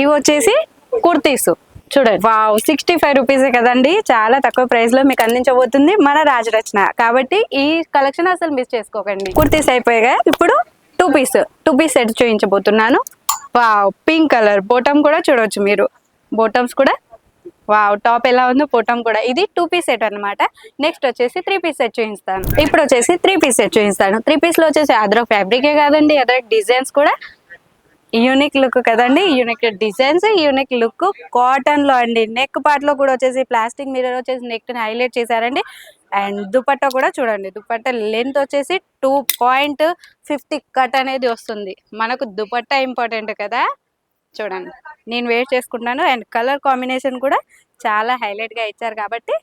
ఇవి వచ్చేసి కుర్తీస్. చూడండి. వావ్ సిక్స్టీ ఫైవ్ రూపీస్ కదండి. చాలా తక్కువ ప్రైస్లో మీకు అందించబోతుంది మన రాజరచన. కాబట్టి ఈ కలెక్షన్ అసలు మిస్ చేసుకోకండి. కుర్తీస్ అయిపోయాయి. ఇప్పుడు two piece two piece set చూపించబోతున్నాను వావ్ పింక్ కలర్ బోటమ్ కూడా చూడవచ్చు మీరు. బోటమ్స్ కూడా. వావ్ టాప్ ఎలా ఉందో బోటమ్ కూడా. ఇది టూ పీస్ సెట్ అన్నమాట. నెక్స్ట్ వచ్చేసి త్రీ పీస్ సెట్ చూపిస్తాను ఇప్పుడు వచ్చేసి త్రీ పీస్ సెట్ చూపిస్తాను త్రీ పీస్లో వచ్చేసి అదర్ ఫ్యాబ్రికే కాదండి. అదర్ డిజైన్స్ కూడా. యూనిక్ లుక్ కదండి యూనిక్ డిజైన్స్ యూనిక్ లుక్ కాటన్లో అండి నెక్ పార్ట్లో కూడా వచ్చేసి ప్లాస్టిక్ మిర్రర్ వచ్చేసి నెక్ని హైలైట్ చేశారండి. అండ్ దుపట్టా కూడా చూడండి దుపట్టా లెంత్ వచ్చేసి టూ పాయింట్ ఫిఫ్టీ కట్ అనేది వస్తుంది. మనకు దుపట్టా ఇంపార్టెంట్ కదా? చూడండి నేను వేర్ చేసుకుంటాను అండ్ కలర్ కాంబినేషన్ కూడా చాలా హైలైట్గా ఇచ్చారు కాబట్టి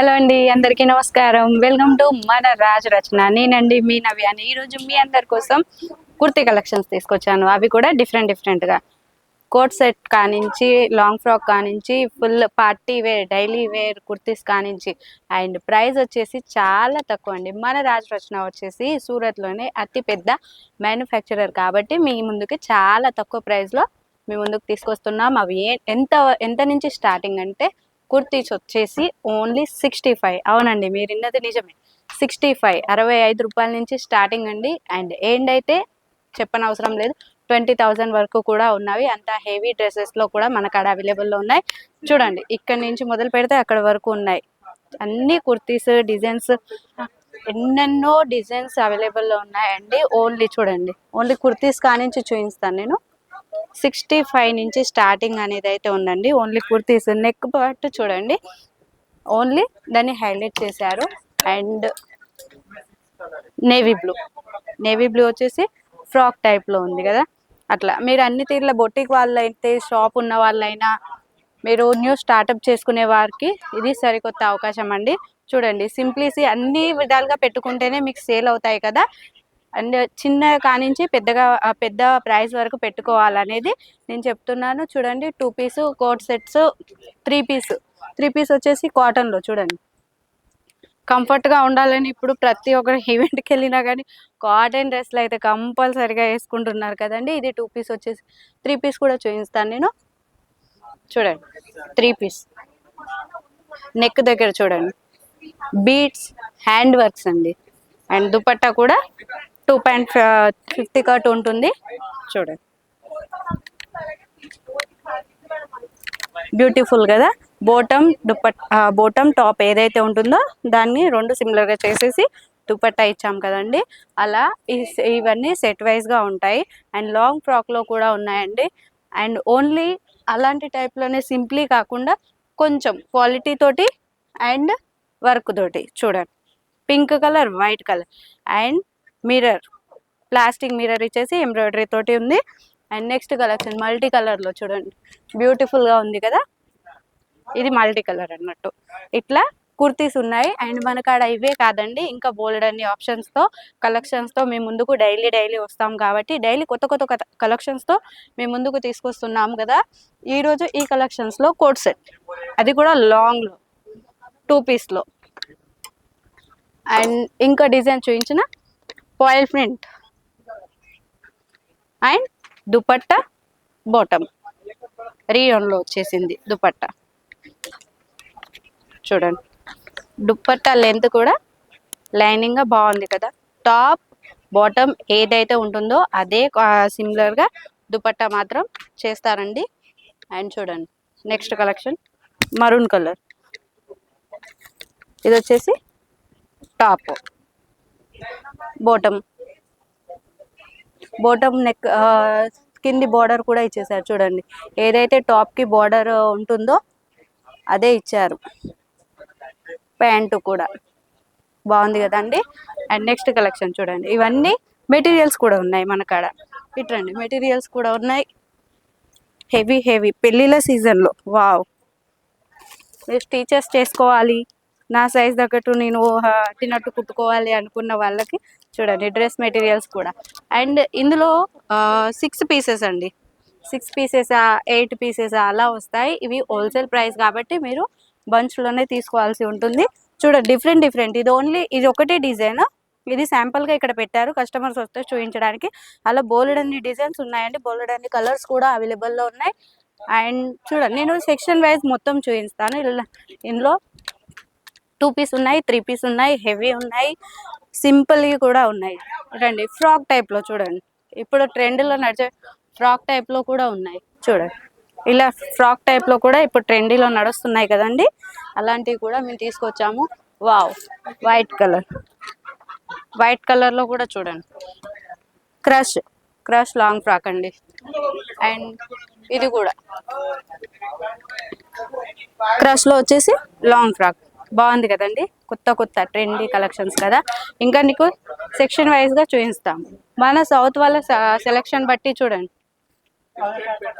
హలో అండి అందరికీ నమస్కారం. వెల్కమ్ టు మన రాజ్ రచన. నేనండి మీ నవ్యాని ఈ రోజు మీ అందరి కోసం కుర్తీ కలెక్షన్స్ తీసుకొచ్చాను. అవి కూడా డిఫరెంట్ డిఫరెంట్గా కోట్ సెట్ కానించి లాంగ్ ఫ్రాక్ కానించి full party wear daily wear kurtis కానించి. అండ్ ప్రైస్ వచ్చేసి చాలా తక్కువ అండి. మన రాజరచన వచ్చేసి సూరత్లోనే అతి పెద్ద మ్యానుఫ్యాక్చరర్ కాబట్టి మీ ముందుకి చాలా తక్కువ ప్రైస్లో మీ ముందుకు తీసుకొస్తున్నాం. అవి ఏ ఎంత ఎంత నుంచి స్టార్టింగ్ అంటే కుర్తీస్ వచ్చేసి ఓన్లీ సిక్స్టీ ఫైవ్. అవునండి మీరు ఇన్నది నిజమే. సిక్స్టీ ఫైవ్ అరవై ఐదు రూపాయల నుంచి స్టార్టింగ్ అండి. అండ్ ఎండ్ అయితే చెప్పనవసరం లేదు ట్వంటీ థౌజండ్ వరకు కూడా ఉన్నవి. అంత హెవీ డ్రెస్సెస్లో కూడా మనకు అక్కడ అవైలబుల్లో ఉన్నాయి. చూడండి ఇక్కడ నుంచి మొదలు పెడితే అక్కడ వరకు ఉన్నాయి. అన్ని కుర్తీస్ డిజైన్స్ ఎన్నెన్నో డిజైన్స్ అవైలబుల్లో ఉన్నాయండి. ఓన్లీ చూడండి ఓన్లీ కుర్తీస్ కానించి చూపిస్తాను నేను. సిక్స్టీ ఫైవ్ నుంచి స్టార్టింగ్ అనేది అయితే ఉందండి. ఓన్లీ కుర్తీస్ నెక్ పార్ట్ చూడండి. ఓన్లీ దాన్ని హైలైట్ చేశారు. And navy blue. Navy blue వచ్చేసి ఫ్రాక్ టైప్లో ఉంది కదా. అట్లా. మీరు అన్ని తీర్ల బొటిక్ వాళ్ళైతే షాప్ ఉన్న వాళ్ళైనా మీరు న్యూ స్టార్టప్ చేసుకునే వారికి ఇది సరికొత్త అవకాశం అండి. చూడండి సింప్లీసీ అన్ని విధాలుగా పెట్టుకుంటేనే మీకు సేల్ అవుతాయి కదా. అండ్ చిన్న కానించి పెద్దగా పెద్ద ప్రైస్ వరకు పెట్టుకోవాలనేది నేను చెప్తున్నాను. చూడండి two piece coat sets three piece. Three piece వచ్చేసి కాటన్లో చూడండి. కంఫర్ట్గా ఉండాలని ఇప్పుడు ప్రతి ఒక్కరు ఈవెంట్కి వెళ్ళినా కానీ కాటన్ డ్రెస్లు అయితే కంపల్సరిగా వేసుకుంటున్నారు కదండి. ఇది టూ పీస్ వచ్చేసి త్రీ పీస్ కూడా చూపిస్తాను నేను. చూడండి త్రీ పీస్. నెక్ దగ్గర చూడండి. బీట్స్ హ్యాండ్ వర్క్స్ అండి. అండ్ దుపట్టా కూడా టూ పాయింట్ ఫిఫ్టీ కట్ ఉంటుంది. చూడండి. బ్యూటిఫుల్ కదా. బోటమ్ దుపట్ బోటమ్ టాప్ ఏదైతే ఉంటుందో దాన్ని రెండు సిమిలర్గా చేసేసి దుపట్టా ఇచ్చాం కదండి. అలా ఇవన్నీ సెట్ వైజ్గా ఉంటాయి. అండ్ లాంగ్ ఫ్రాక్లో కూడా ఉన్నాయండి. అండ్ ఓన్లీ అలాంటి టైప్లోనే సింప్లీ కాకుండా కొంచెం క్వాలిటీ తోటి అండ్ వర్క్ తోటి చూడండి. Pink colour white colour and mirror plastic mirror ఇచ్చేసి ఎంబ్రాయిడరీ తోటి ఉంది. అండ్ నెక్స్ట్ కలెక్షన్ మల్టీ కలర్లో చూడండి. బ్యూటిఫుల్గా ఉంది కదా? ఇది మల్టీ కలర్ అన్నట్టు. ఇట్లా కుర్తీస్ ఉన్నాయి. అండ్ మన కాడ ఇవే కాదండి. ఇంకా బోల్డ్ అన్ని ఆప్షన్స్తో కలెక్షన్స్తో మేము ముందుకు డైలీ డైలీ వస్తాం కాబట్టి డైలీ కొత్త కొత్త కలెక్షన్స్తో మేము ముందుకు తీసుకొస్తున్నాం కదా? ఈరోజు ఈ కలెక్షన్స్లో కోట్ సెట్. అది కూడా లాంగ్లో టూ పీస్లో అండ్ ఇంకా డిజైన్ చూపించిన foil print and dupatta bottom రీయోన్లో వచ్చేసింది దుపట్టా. చూడండి. దుప్పట్టా లెంత్ కూడా లైనింగ్గా బాగుంది కదా. టాప్ బాటమ్ ఏదైతే ఉంటుందో అదే సిమిలర్గా దుపట్టా మాత్రం చేస్తారండి. అండ్ చూడండి. నెక్స్ట్ కలెక్షన్ మరూన్ కలర్ ఇది వచ్చేసి టాప్ బోటం బోటం నెక్ కింది బార్డర్ కూడా ఇచ్చేసారు చూడండి. ఏదైతే టాప్కి బార్డర్ ఉంటుందో అదే ఇచ్చారు. ప్యాంటు కూడా. బాగుంది కదండి అండ్? నెక్స్ట్ కలెక్షన్ చూడండి. ఇవన్నీ మెటీరియల్స్ కూడా ఉన్నాయి మన కాడ. ఇట్రండి మెటీరియల్స్ కూడా ఉన్నాయి. హెవీ హెవీ పెళ్ళిళ్ళ సీజన్లో వావ్ మీరు చేసుకోవాలి. నా సైజ్ తగ్గట్టు నేను తిన్నట్టు కుట్టుకోవాలి అనుకున్న వాళ్ళకి చూడండి డ్రెస్ మెటీరియల్స్ కూడా. అండ్ ఇందులో సిక్స్ పీసెస్ అండి. సిక్స్ పీసెస్ ఎయిట్ పీసెస్ అలా వస్తాయి. ఇవి హోల్సేల్ ప్రైస్ కాబట్టి మీరు బంచ్లోనే తీసుకోవాల్సి ఉంటుంది. చూడండి డిఫరెంట్ డిఫరెంట్ ఇది ఓన్లీ ఇది ఒకటే డిజైన్ ఇది శాంపుల్గా ఇక్కడ పెట్టారు. కస్టమర్స్ వస్తే చూపించడానికి అలా బోలెడన్ని డిజైన్స్ ఉన్నాయండి. బోలెడన్ని కలర్స్ కూడా అవైలబుల్లో ఉన్నాయి. అండ్ చూడండి నేను సెక్షన్ వైజ్ మొత్తం చూపిస్తాను. ఇలా ఇందులో టూ పీస్ ఉన్నాయి త్రీ పీస్ ఉన్నాయి హెవీ ఉన్నాయి. సింపుల్వి కూడా ఉన్నాయి. రండి ఫ్రాక్ టైప్లో చూడండి. ఇప్పుడు ట్రెండ్లో నడిచే ఫ్రాక్ టైప్లో కూడా ఉన్నాయి. చూడండి. ఇలా ఫ్రాక్ టైప్లో కూడా ఇప్పుడు ట్రెండీలో నడుస్తున్నాయి కదండి. అలాంటివి కూడా మేము తీసుకొచ్చాము. వావ్! White colour. వైట్ కలర్లో కూడా చూడండి. క్రష్. క్రష్ లాంగ్ ఫ్రాక్ అండి. అండ్ ఇది కూడా. క్రష్లో వచ్చేసి లాంగ్ ఫ్రాక్. బాగుంది కదండి. కొత్త కొత్త ట్రెండీ కలెక్షన్స్ కదా. ఇంకా నీకు సెక్షన్ వైజ్గా చూపిస్తాం. మన సౌత్ వాళ్ళ సెలెక్షన్ బట్టి చూడండి.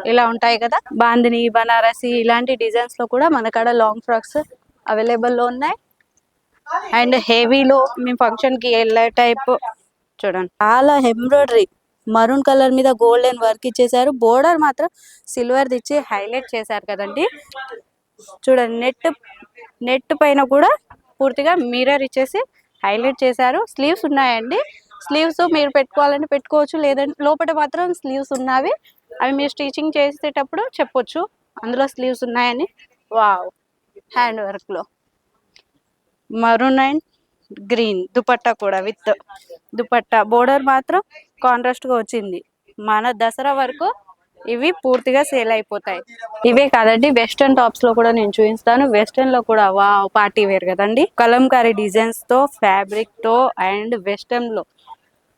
ఇలా ఉంటాయి కదా. బాందిని బనారసి ఇలాంటి డిజైన్స్లో కూడా మన కాడ లాంగ్ ఫ్రాక్స్ అవైలబుల్లో ఉన్నాయి. అండ్ హెవీలో మేము ఫంక్షన్కి వెళ్ళే టైప్ చూడండి. చాలా ఎంబ్రాయిడరీ మరూన్ కలర్ మీద గోల్డెన్ వర్క్ ఇచ్చేసారు బోర్డర్ మాత్రం సిల్వర్ ఇచ్చి హైలైట్ చేశారు కదండి. చూడండి నెట్ నెట్ పైన కూడా పూర్తిగా మిర్రర్ ఇచ్చేసి హైలైట్ చేశారు. స్లీవ్స్ ఉన్నాయండి. స్లీవ్స్ మీరు పెట్టుకోవాలని పెట్టుకోవచ్చు. లేదంటే లోపల మాత్రం స్లీవ్స్ ఉన్నవి. అవి మీరు స్టిచింగ్ చేసేటప్పుడు చెప్పొచ్చు. అందులో స్లీవ్స్ ఉన్నాయని. వావ్! హ్యాండ్ వర్క్లో. మరూన్ అండ్ గ్రీన్ దుపట్టా కూడా విత్ దుపట్టా. బోర్డర్ మాత్రం కాంట్రాస్ట్గా వచ్చింది. మన దసరా వరకు ఇవి పూర్తిగా సేల్ అయిపోతాయి. ఇవే కాదండి వెస్టర్న్ టాప్స్లో కూడా నేను చూపిస్తాను. వెస్టర్న్లో కూడా వా పార్టీ వేర్ కదండి. కలంకారీ డిజైన్స్తో ఫ్యాబ్రిక్తో అండ్ వెస్టర్న్లో.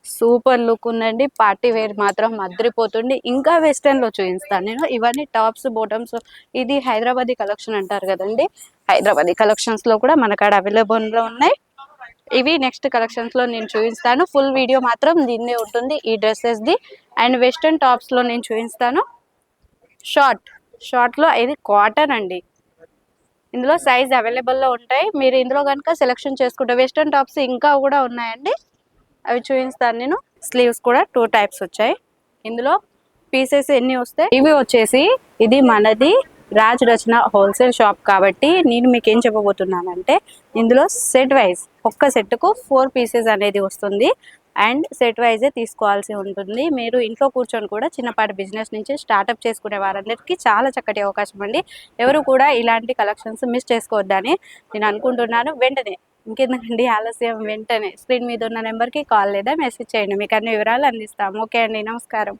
సూపర్ లుక్ ఉందండి. పార్టీ వేర్ మాత్రం మద్రిపోతుంది ఇంకా వెస్టర్న్లో చూపిస్తాను నేను. ఇవన్నీ టాప్స్ బోటమ్స్. ఇది హైదరాబాదీ కలెక్షన్ అంటారు కదండి. హైదరాబాదీ కలెక్షన్స్లో కూడా మన కాడ అవైలబుల్లో ఉన్నాయి. ఇవి నెక్స్ట్ కలెక్షన్స్లో నేను చూపిస్తాను. ఫుల్ వీడియో మాత్రం దీన్నే ఉంటుంది. ఈ డ్రెస్సెస్ది అండ్ వెస్ట్రన్ టాప్స్లో నేను చూపిస్తాను. షార్ట్ షార్ట్లో ఇది కాటన్ అండి. ఇందులో సైజ్ అవైలబుల్లో ఉంటాయి. మీరు ఇందులో కనుక సెలెక్షన్ చేసుకుంటే వెస్ట్రన్ టాప్స్ ఇంకా కూడా ఉన్నాయండి. అవి చూపిస్తాను నేను. స్లీవ్స్ కూడా టూ టైప్స్ వచ్చాయి. ఇందులో పీసెస్ ఎన్ని వస్తాయి? ఇవి వచ్చేసి ఇది మనది రాజ్ రచన హోల్సేల్ షాప్ కాబట్టి నేను మీకు ఏం చెప్పబోతున్నానంటే ఇందులో సెట్ వైజ్ ఒక్క సెట్కు ఫోర్ పీసెస్ అనేది వస్తుంది. అండ్ సెట్ వైజే తీసుకోవాల్సి ఉంటుంది. మీరు ఇంట్లో కూర్చొని కూడా చిన్నపాటి బిజినెస్ నుంచి స్టార్టప్ చేసుకునే వారందరికీ చాలా చక్కటి అవకాశం అండి. ఎవరు కూడా ఇలాంటి కలెక్షన్స్ మిస్ చేసుకోవద్దని నేను అనుకుంటున్నాను. వెంటనే ఇంకెందుకండి ఆలస్యం వెంటనే స్క్రీన్ మీద ఉన్న నెంబర్కి కాల్ లేదా మెసేజ్ చేయండి. మీకు అన్ని వివరాలు అందిస్తాము. ఓకే అండి నమస్కారం.